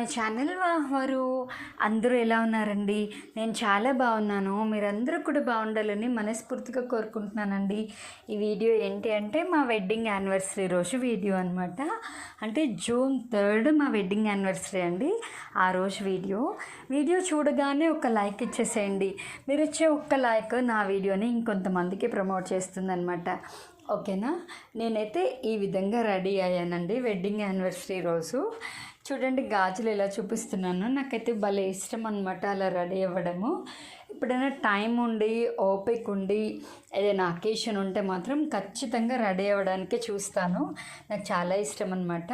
Welcome my channel వారు. అందరూ ఎలా ఉన్నారండి? నేను చాలా బాగున్నాను. మీరందరూ కూడా బాగుండాలని మనస్ఫూర్తిగా కోరుకుంటున్నానండి. ఈ వీడియో ఏంటి అంటే మా వెడ్డింగ్ యానివర్సరీ రోజు వీడియో అనమాట అంటే జూన్ థర్డ్ మా వెడ్డింగ్ యానివర్సరీ అండి ఆ రోజు వీడియో. వీడియో చూడగానే ఒక లైక్ ఇచ్చేసేయండి. మీరు ఇచ్చే ఒక్క లైక్ నా వీడియోని ఇంకొంతమందికి ప్రమోట్ చేస్తుందన్నమాట. ఓకేనా? నేనైతే ఈ విధంగా రెడీ అయ్యానండి వెడ్డింగ్ యానివర్సరీ రోజు. చూడండి గాజులు ఎలా చూపిస్తున్నాను. నాకైతే భలే ఇష్టం అనమాట అలా రెడీ అవ్వడము. ఎప్పుడైనా టైం ఉండి ఓపిక ఉండి ఏదైనా అకేషన్ ఉంటే మాత్రం ఖచ్చితంగా రెడీ అవ్వడానికే చూస్తాను. నాకు చాలా ఇష్టం అనమాట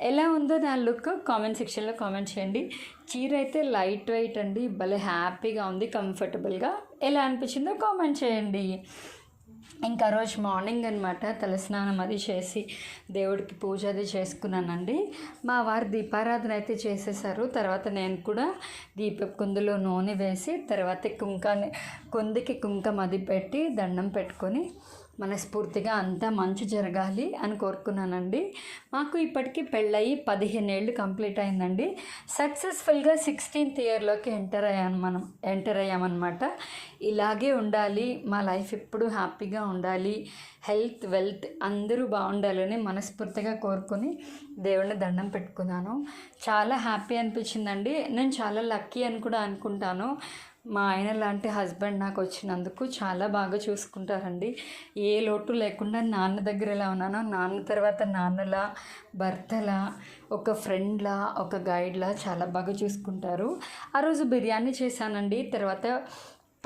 ఎలా ఉందో నా లుక్ కామెంట్ సెక్షన్లో కామెంట్ చేయండి. చీర అయితే లైట్ వెయిట్ అండి. భలే హ్యాపీగా ఉంది కంఫర్టబుల్గా. ఎలా అనిపించిందో కామెంట్ చేయండి. ఇంకా రోజు మార్నింగ్ అనమాట తలస్నానం అది చేసి దేవుడికి పూజ అది చేసుకున్నానండి. మా వారు దీపారాధన అయితే చేసేసారు. తర్వాత నేను కూడా దీప కుందులో నూనె వేసి తర్వాత కుంకాన్ని కుందికి కుంకం అది పెట్టి దండం పెట్టుకొని మనస్ఫూర్తిగా అంతా మంచి జరగాలి అని కోరుకున్నానండి. మాకు ఇప్పటికీ పెళ్ళయి పదిహేను ఏళ్ళు కంప్లీట్ అయిందండి. సక్సెస్ఫుల్గా సిక్స్టీన్త్ ఇయర్లోకి ఎంటర్ అయ్యాను మనం ఎంటర్ అయ్యామన్నమాట. ఇలాగే ఉండాలి మా లైఫ్ ఎప్పుడు హ్యాపీగా ఉండాలి హెల్త్ వెల్త్ అందరూ బాగుండాలని మనస్ఫూర్తిగా కోరుకొని దేవుడిని దండం పెట్టుకున్నాను. చాలా హ్యాపీ అనిపించిందండి. నేను చాలా లక్కీ అని కూడా అనుకుంటాను. మా ఆయన లాంటి హస్బెండ్ నాకు వచ్చినందుకు చాలా బాగా చూసుకుంటారండి. ఏ లోటు లేకుండా నాన్న దగ్గర ఎలా ఉన్నానో నాన్న తర్వాత నాన్నలా భర్తలా ఒక ఫ్రెండ్లా ఒక గైడ్లా చాలా బాగా చూసుకుంటారు. ఆ రోజు బిర్యానీ చేశానండి తర్వాత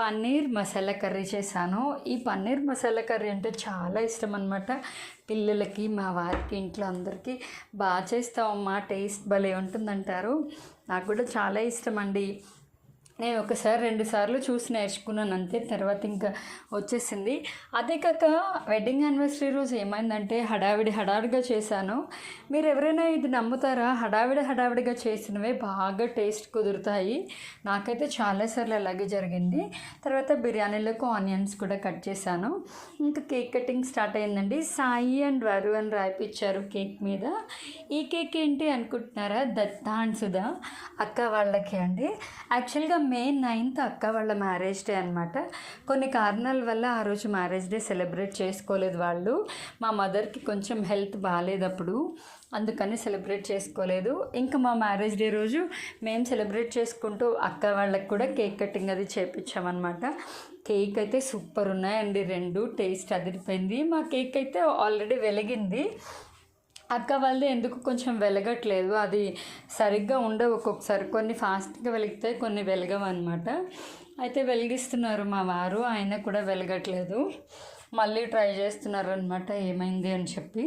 పన్నీర్ మసాలా కర్రీ చేశాను. ఈ పన్నీర్ మసాలా కర్రీ అంటే చాలా ఇష్టం అనమాట పిల్లలకి మా వారికి ఇంట్లో అందరికీ బాగా చేస్తామమ్మా టేస్ట్ భలే ఉంటుందంటారు. నాకు కూడా చాలా ఇష్టం అండి. నేను ఒకసారి రెండు సార్లు చూసి నేర్చుకున్నాను అంతే తర్వాత ఇంకా వచ్చేసింది. అదే కాక వెడ్డింగ్ యానివర్సరీ రోజు ఏమైందంటే హడావిడి హడావిడిగా చేశాను. మీరు ఎవరైనా ఇది నమ్ముతారా? హడావిడి హడావిడిగా చేసినవే బాగా టేస్ట్ కుదురుతాయి. నాకైతే చాలాసార్లు అలాగే జరిగింది. తర్వాత బిర్యానీలకు ఆనియన్స్ కూడా కట్ చేశాను. ఇంకా కేక్ కటింగ్ స్టార్ట్ అయిందండి. సాయి అండ్ వరు అని రాయిపించారు కేక్ మీద. ఈ కేక్ ఏంటి అనుకుంటున్నారా? దత్తా అండ్ సుధా అక్క వాళ్ళకి అండి. యాక్చువల్గా మే నైన్త్ అక్క వాళ్ళ మ్యారేజ్ డే అనమాట కొన్ని కారణాల వల్ల ఆ రోజు మ్యారేజ్ డే సెలబ్రేట్ చేసుకోలేదు వాళ్ళు. మా మదర్కి కొంచెం హెల్త్ బాగాలేదప్పుడు అందుకని సెలబ్రేట్ చేసుకోలేదు. ఇంకా మా మ్యారేజ్ డే రోజు మేము సెలబ్రేట్ చేసుకుంటూ అక్క వాళ్ళకి కూడా కేక్ కటింగ్ అది చేపించామన్నమాట కేక్ అయితే సూపర్ ఉన్నాయండి. రెండు టేస్ట్ అదిరిపోయింది. మా కేక్ అయితే ఆల్రెడీ వెలిగింది. అక్క వాళ్ళది ఎందుకు కొంచెం వెలగట్లేదు? అది సరిగ్గా ఉండవు ఒక్కొక్కసారి. కొన్ని ఫాస్ట్గా వెలిగితే కొన్ని వెలగవు అనమాట అయితే వెలిగిస్తున్నారు మా వారు ఆయన కూడా వెలగట్లేదు. మళ్ళీ ట్రై చేస్తున్నారు అనమాట ఏమైంది అని చెప్పి.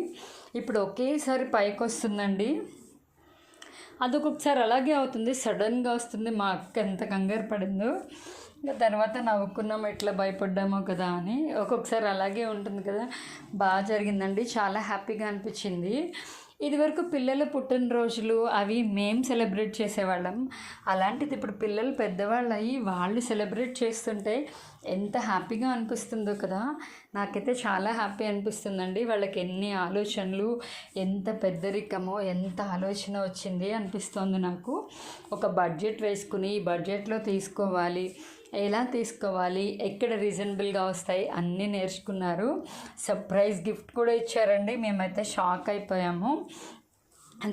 ఇప్పుడు ఒకేసారి పైకి వస్తుందండి అది ఒక్కొక్కసారి అలాగే అవుతుంది. సడన్గా వస్తుంది. మా అక్క ఎంత కంగారు పడిందో. ఇంకా తర్వాత నవ్వుకున్నాం ఎట్లా భయపడ్డామో కదా అని. ఒక్కొక్కసారి అలాగే ఉంటుంది కదా. బాగా జరిగిందండి. చాలా హ్యాపీగా అనిపించింది. ఇదివరకు పిల్లల పుట్టినరోజులు అవి మేము సెలబ్రేట్ చేసేవాళ్ళం. అలాంటిది ఇప్పుడు పిల్లలు పెద్దవాళ్ళు అయ్యి వాళ్ళు సెలబ్రేట్ చేస్తుంటే ఎంత హ్యాపీగా అనిపిస్తుందో కదా. నాకైతే చాలా హ్యాపీ అనిపిస్తుందండి. వాళ్ళకి ఎన్ని ఆలోచనలు ఎంత పెద్దరికమో ఎంత ఆలోచన వచ్చింది అనిపిస్తుంది నాకు. ఒక బడ్జెట్ వేసుకుని ఈ బడ్జెట్లో తీసుకోవాలి. ఎలా తీసుకోవాలి ఎక్కడ రీజనబుల్గా వస్తాయి అన్నీ నేర్చుకున్నారు. సర్ప్రైజ్ గిఫ్ట్ కూడా ఇచ్చారండి. మేమైతే షాక్ అయిపోయాము.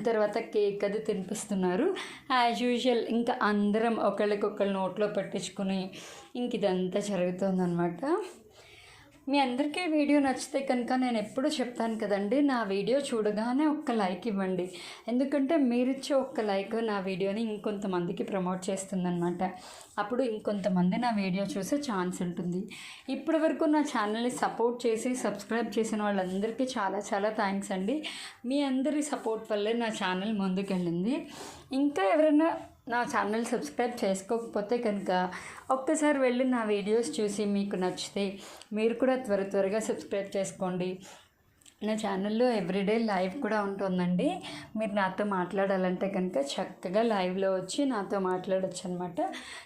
తర్వాత కేక్ అది తినిపిస్తున్నారు. యాజ్ యూజువల్ ఇంకా అందరం ఒకళ్ళకొకళ్ళు నోట్లో పెట్టించుకుని ఇంక ఇదంతా జరుగుతుందనమాట మీ అందరికీ వీడియో నచ్చితే కనుక నేను ఎప్పుడు చెప్తాను కదండి నా వీడియో చూడగానే ఒక్క లైక్ ఇవ్వండి. ఎందుకంటే మీరిచ్చే ఒక్క లైక్ నా వీడియోని ఇంకొంతమందికి ప్రమోట్ చేస్తుందన్నమాట. అప్పుడు ఇంకొంతమంది నా వీడియో చూసే ఛాన్స్ ఉంటుంది. ఇప్పటి వరకు నా ఛానల్ని సపోర్ట్ చేసి సబ్స్క్రైబ్ చేసిన వాళ్ళందరికీ చాలా చాలా థ్యాంక్స్ అండి. మీ అందరి సపోర్ట్ వల్లే నా ఛానల్ ముందుకెళ్ళింది. ఇంకా ఎవరైనా నా ఛానల్ సబ్స్క్రైబ్ చేసుకోకపోతే కనుక ఒక్కసారి వెళ్ళి నా వీడియోస్ చూసి మీకు నచ్చితే మీరు కూడా త్వర త్వరగా సబ్స్క్రైబ్ చేసుకోండి. నా ఛానల్లో ఎవ్రీడే లైవ్ కూడా ఉంటుందండి. మీరు నాతో మాట్లాడాలంటే కనుక చక్కగా లైవ్లో వచ్చి నాతో మాట్లాడచ్చు అనమాట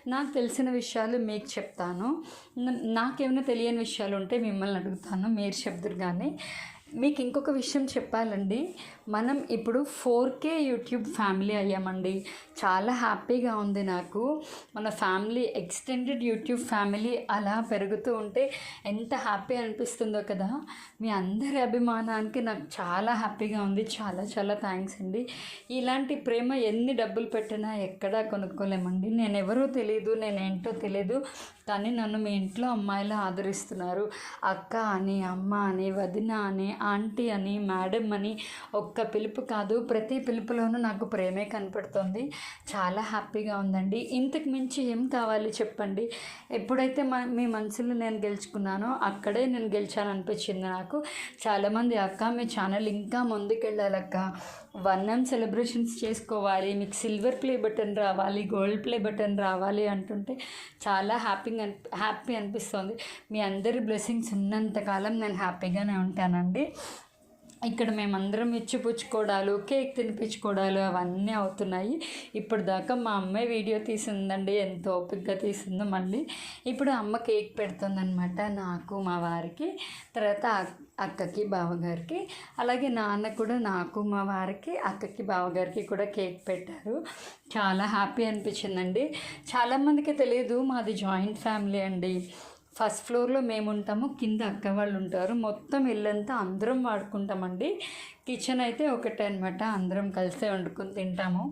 నాకు తెలిసిన విషయాలు మీకు చెప్తాను. నాకేమైనా తెలియని విషయాలు ఉంటే మిమ్మల్ని అడుగుతాను. మీరు చెప్దురు కానీ. మీకు ఇంకొక విషయం చెప్పాలండి. మనం ఇప్పుడు ఫోర్ కే యూట్యూబ్ ఫ్యామిలీ అయ్యామండి. చాలా హ్యాపీగా ఉంది నాకు. మన ఫ్యామిలీ ఎక్స్టెండెడ్ యూట్యూబ్ ఫ్యామిలీ అలా పెరుగుతూ ఉంటే ఎంత హ్యాపీ అనిపిస్తుందో కదా. మీ అందరి అభిమానానికి నాకు చాలా హ్యాపీగా ఉంది. చాలా చాలా థ్యాంక్స్ అండి. ఇలాంటి ప్రేమ ఎన్ని డబ్బులు పెట్టినా ఎక్కడా కొనుక్కోలేమండి. నేను ఎవరో తెలియదు నేను ఏంటో తెలియదు కానీ నన్ను మీ ఇంట్లో అమ్మాయిలా ఆదరిస్తున్నారు. అక్క అని అమ్మ అని వదిన అని ఆంటీ అని మేడం అని ఒక్క పిలుపు కాదు ప్రతి పిలుపులోనూ నాకు ప్రేమే కనపడుతుంది. చాలా హ్యాపీగా ఉందండి. ఇంతకు మించి ఏం కావాలి చెప్పండి. ఎప్పుడైతే మీ మనసులో నేను గెలుచుకున్నానో అక్కడే నేను గెలిచాను అనిపించింది నాకు. చాలామంది అక్క మీ ఛానల్ ఇంకా ముందుకెళ్ళాలక్క. వన్ ఎం సెలబ్రేషన్స్ చేసుకోవాలి. మీకు సిల్వర్ ప్లే బటన్ రావాలి గోల్డ్ ప్లే బటన్ రావాలి అంటుంటే చాలా హ్యాపీగా అనిపి హ్యాపీ అనిపిస్తుంది. మీ అందరి బ్లెస్సింగ్స్ ఉన్నంతకాలం నేను హ్యాపీగానే ఉంటానండి. ఇక్కడ మేమందరం ఇచ్చిపుచ్చుకోవడాలు కేక్ తినిపించుకోవడాలు అవన్నీ అవుతున్నాయి. ఇప్పుడు దాకా మా అమ్మాయి వీడియో తీసిందండి ఎంత ఓపిక్గా తీసిందో మళ్ళీ. ఇప్పుడు అమ్మ కేక్ పెడుతుందనమాట నాకు మా వారికి తర్వాత అక్కకి బావగారికి అలాగే నాన్న కూడా నాకు మా వారికి అక్కకి బావగారికి కూడా కేక్ పెట్టారు. చాలా హ్యాపీ అనిపించిందండి. చాలామందికి తెలియదు మాది జాయింట్ ఫ్యామిలీ అండి. ఫస్ట్ ఫ్లోర్లో మేము ఉంటాము కింద అక్క వాళ్ళు ఉంటారు మొత్తం ఇల్లంతా అందరం వాడుకుంటామండి. కిచెన్ అయితే ఒకటే అనమాట అందరం కలిసే వండుకొని తింటాము.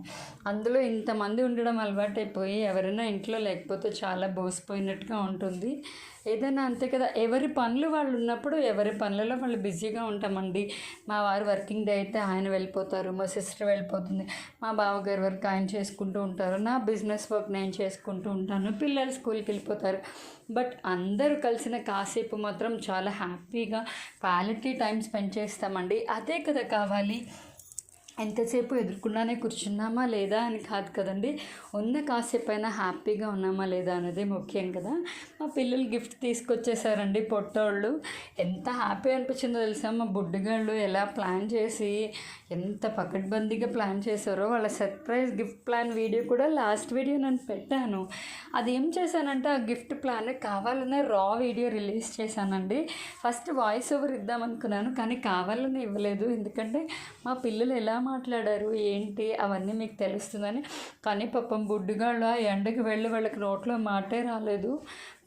అందులో ఇంతమంది ఉండడం అలవాటైపోయి ఎవరైనా ఇంట్లో లేకపోతే చాలా బోసిపోయినట్టుగా ఉంటుంది. ఏదైనా అంతే కదా ఎవరి పనులు వాళ్ళు ఉన్నప్పుడు ఎవరి పనులలో వాళ్ళు బిజీగా ఉంటామండి. మా వారు వర్కింగ్ డే అయితే ఆయన వెళ్ళిపోతారు మా సిస్టర్ వెళ్ళిపోతుంది మా బావగారి వర్క్ ఆయన చేసుకుంటూ ఉంటారు నా బిజినెస్ వర్క్ నేను చేసుకుంటూ ఉంటాను పిల్లలు స్కూల్కి వెళ్ళిపోతారు. బట్ అందరూ కలిసిన కాసేపు మాత్రం చాలా హ్యాపీగా క్వాలిటీ టైం స్పెండ్ చేస్తామండి. అదే కదా కావాలి ఎంతసేపు ఎదుర్కొన్నానే కూర్చున్నామా లేదా అని కాదు కదండి. ఉన్న కాసేపు అయినా హ్యాపీగా ఉన్నామా లేదా అనేది ముఖ్యం కదా. మా పిల్లలు గిఫ్ట్ తీసుకొచ్చేసారండి పొట్టోళ్ళు. ఎంత హ్యాపీ అనిపించిందో తెలుసా? మా బుడ్డిగాళ్ళు ఎలా ప్లాన్ చేసి ఎంత పకడ్బందీగా ప్లాన్ చేశారో వాళ్ళ సర్ప్రైజ్ గిఫ్ట్ ప్లాన్ వీడియో కూడా లాస్ట్ వీడియో నేను పెట్టాను. అది ఏం చేశానంటే ఆ గిఫ్ట్ ప్లాన్ కావాలనే రా వీడియో రిలీజ్ చేశానండి. ఫస్ట్ వాయిస్ ఓవర్ ఇద్దాం అనుకున్నాను కానీ కావాలని ఇవ్వలేదు. ఎందుకంటే మా పిల్లలు ఎలా మాట్లాడారు? ఏంటి? అవన్నీ మీకు తెలుస్తుందని. కానీ పాపం బుడ్డిగాళ్ళు ఆ ఎండకి వెళ్ళి వాళ్ళకి నోట్లో మాటే రాలేదు.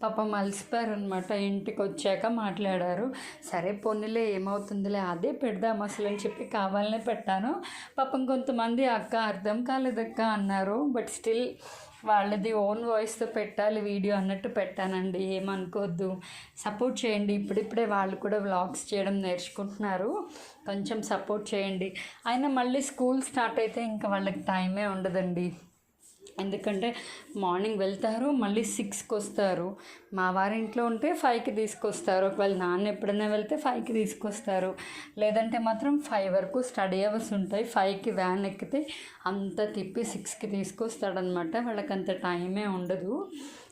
పాపం అలసిపోయారు అనమాట ఇంటికి వచ్చాక మాట్లాడారు. సరే పొన్నులే ఏమవుతుందిలే అదే పెడదాం అసలు అని చెప్పి కావాలనే పెట్టాను. పాపం కొంతమంది అక్క అర్థం కాలేదక్క అన్నారు. బట్ స్టిల్ వాళ్ళది ఓన్ వాయిస్తో పెట్టాలి వీడియో అన్నట్టు పెట్టానండి ఏమనుకోవద్దు సపోర్ట్ చేయండి. ఇప్పుడిప్పుడే వాళ్ళు కూడా వ్లాగ్స్ చేయడం నేర్చుకుంటున్నారు. కొంచెం సపోర్ట్ చేయండి. అయినా మళ్ళీ స్కూల్ స్టార్ట్ అయితే ఇంకా వాళ్ళకి టైమే ఉండదండి. ఎందుకంటే మార్నింగ్ వెళ్తారు మళ్ళీ సిక్స్కి వస్తారు. మా వారి ఇంట్లో ఉంటే ఫైవ్కి తీసుకొస్తారు. ఒకవేళ నాన్న ఎప్పుడైనా వెళ్తే ఫైవ్కి తీసుకొస్తారు. లేదంటే మాత్రం ఫైవ్ వరకు స్టడీ అవర్స్ ఉంటాయి. ఫైవ్కి వ్యాన్ ఎక్కితే అంత తిప్పి సిక్స్కి తీసుకొస్తాడనమాట. వాళ్ళకి అంత టైమే ఉండదు.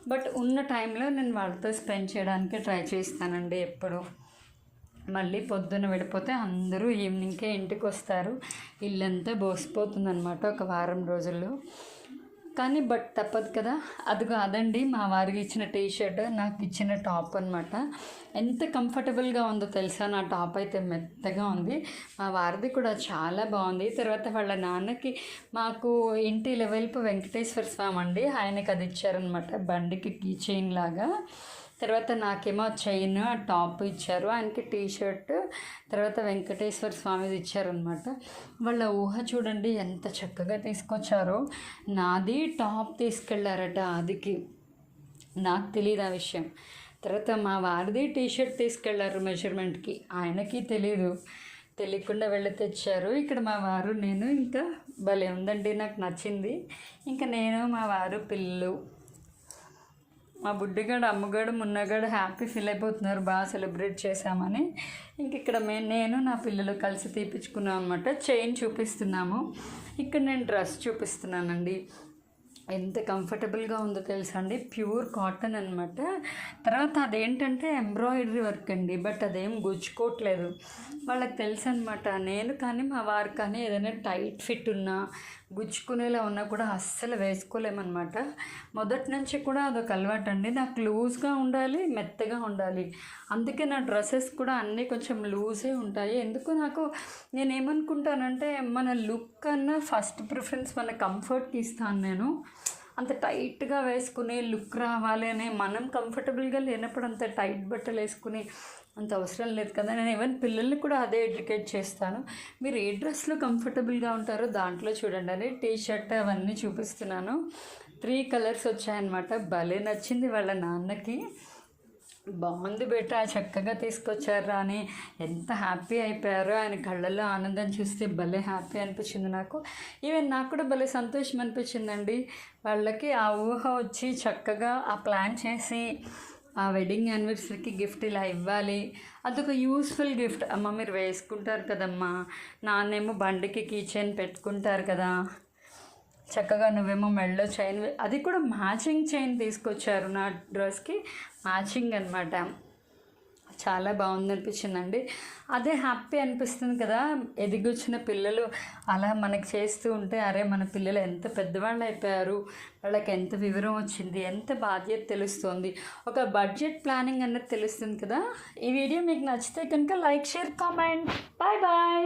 బట్ ఉన్న టైంలో నేను వాళ్ళతో స్పెండ్ చేయడానికి ట్రై చేస్తానండి ఎప్పుడు. మళ్ళీ పొద్దున్న వెళ్ళిపోతే అందరూ ఈవినింగ్కే ఇంటికి వస్తారు ఇల్లంతా బోసిపోతుందన్నమాట ఒక వారం రోజుల్లో. కానీ బట్ తప్పదు కదా. అది కాదండి మా వారికి ఇచ్చిన టీ షర్ట్ నాకు ఇచ్చిన టాప్ అనమాట ఎంత కంఫర్టబుల్గా ఉందో తెలుసా? నా టాప్ అయితే మెత్తగా ఉంది. మా వారిది కూడా చాలా బాగుంది. తర్వాత వాళ్ళ నాన్నకి మాకు ఇంటి లెవెల్పు వెంకటేశ్వర స్వామి అండి. ఆయనకి అది ఇచ్చారనమాట బండికి కీ చైన్ లాగా. తర్వాత నాకేమో చైన్ టాప్ ఇచ్చారు. ఆయనకి టీ షర్ట్ తర్వాత వెంకటేశ్వర స్వామిది ఇచ్చారనమాట వాళ్ళ ఊహ చూడండి ఎంత చక్కగా తీసుకొచ్చారో. నాది టాప్ తీసుకెళ్ళారట అదికి నాకు తెలియదు ఆ విషయం. తర్వాత మా వారిది టీ షర్ట్ తీసుకెళ్ళారు మెజర్మెంట్కి. ఆయనకి తెలియదు తెలియకుండా వెళ్ళి తెచ్చారు. ఇక్కడ మా వారు నేను ఇంకా భలే ఉందండి నాకు నచ్చింది. ఇంకా నేను మా వారు పిల్లలు మా బుడ్డిగాడు అమ్మగాడు మున్నగాడు హ్యాపీ ఫీల్ అయిపోతున్నారు. బాగా సెలబ్రేట్ చేశామని. ఇంక ఇక్కడ మే నేను నా పిల్లలు కలిసి తీపించుకున్నాం అనమాట చైన్ చూపిస్తున్నాము. ఇక్కడ నేను డ్రెస్ చూపిస్తున్నానండి. ఎంత కంఫర్టబుల్గా ఉందో తెలుసా అండి? ప్యూర్ కాటన్ అనమాట తర్వాత అదేంటంటే ఎంబ్రాయిడరీ వర్క్ అండి. బట్ అదేం గుచ్చుకోవట్లేదు. వాళ్ళకి తెలుసు అనమాట నేను కానీ మా వారు కానీ ఏదైనా టైట్ ఫిట్ ఉన్నా గుచ్చుకునేలా ఉన్నా కూడా అస్సలు వేసుకోలేమన్నమాట. మొదటి నుంచి కూడా అదొక అలవాటు అండి నాకు లూజ్గా ఉండాలి మెత్తగా ఉండాలి. అందుకే నా డ్రెస్సెస్ కూడా అన్నీ కొంచెం లూజే ఉంటాయి. ఎందుకు నాకు నేను ఏమనుకుంటానంటే మన లుక్ అన్న ఫస్ట్ ప్రిఫరెన్స్ మన కంఫర్ట్కి ఇస్తాను నేను. అంత టైట్గా వేసుకుని లుక్ రావాలి అని మనం కంఫర్టబుల్గా లేనప్పుడు అంత టైట్ బట్టలు వేసుకుని అంత అవసరం లేదు కదా. నేను ఈవెన్ పిల్లల్ని కూడా అదే ఎడ్యుకేట్ చేస్తాను. మీరు ఏ డ్రెస్లో కంఫర్టబుల్గా ఉంటారో దాంట్లో చూడండి. అని టీ షర్ట్ అవన్నీ చూపిస్తున్నాను. త్రీ కలర్స్ వచ్చాయన్నమాట. భలే నచ్చింది వాళ్ళ నాన్నకి. బాగుంది బేట చక్కగా తీసుకొచ్చారా అని ఎంత హ్యాపీ అయిపోయారో ఆయన కళ్ళల్లో ఆనందం చూస్తే భలే హ్యాపీ అనిపించింది నాకు. ఈవెన్ నాకు కూడా భలే సంతోషం అనిపించిందండి. వాళ్ళకి ఆ ఊహ వచ్చి చక్కగా ఆ ప్లాన్ చేసి ఆ వెడ్డింగ్ యానివర్సరీకి గిఫ్ట్ ఇలా ఇవ్వాలి. అదొక యూస్ఫుల్ గిఫ్ట్. అమ్మ మీరు వేసుకుంటారు కదమ్మా. నాన్నేమో బండికి కీచెన్ పెట్టుకుంటారు కదా. చక్కగా నువ్వేమో మెడలో చైన్ అది కూడా మ్యాచింగ్ చైన్ తీసుకొచ్చారు నా డ్రెస్కి. మ్యాచింగ్ అనమాట చాలా బాగుంది అనిపించిందండి. అదే హ్యాపీ అనిపిస్తుంది కదా ఎదిగొచ్చిన పిల్లలు అలా మనకు చేస్తూ ఉంటే అరే మన పిల్లలు ఎంత పెద్దవాళ్ళు అయిపోయారు వాళ్ళకి ఎంత వివరం వచ్చింది ఎంత బాధ్యత తెలుస్తుంది. ఒక బడ్జెట్ ప్లానింగ్ అన్నది తెలుస్తుంది కదా. ఈ వీడియో మీకు నచ్చితే కనుక like share comment. Bye bye.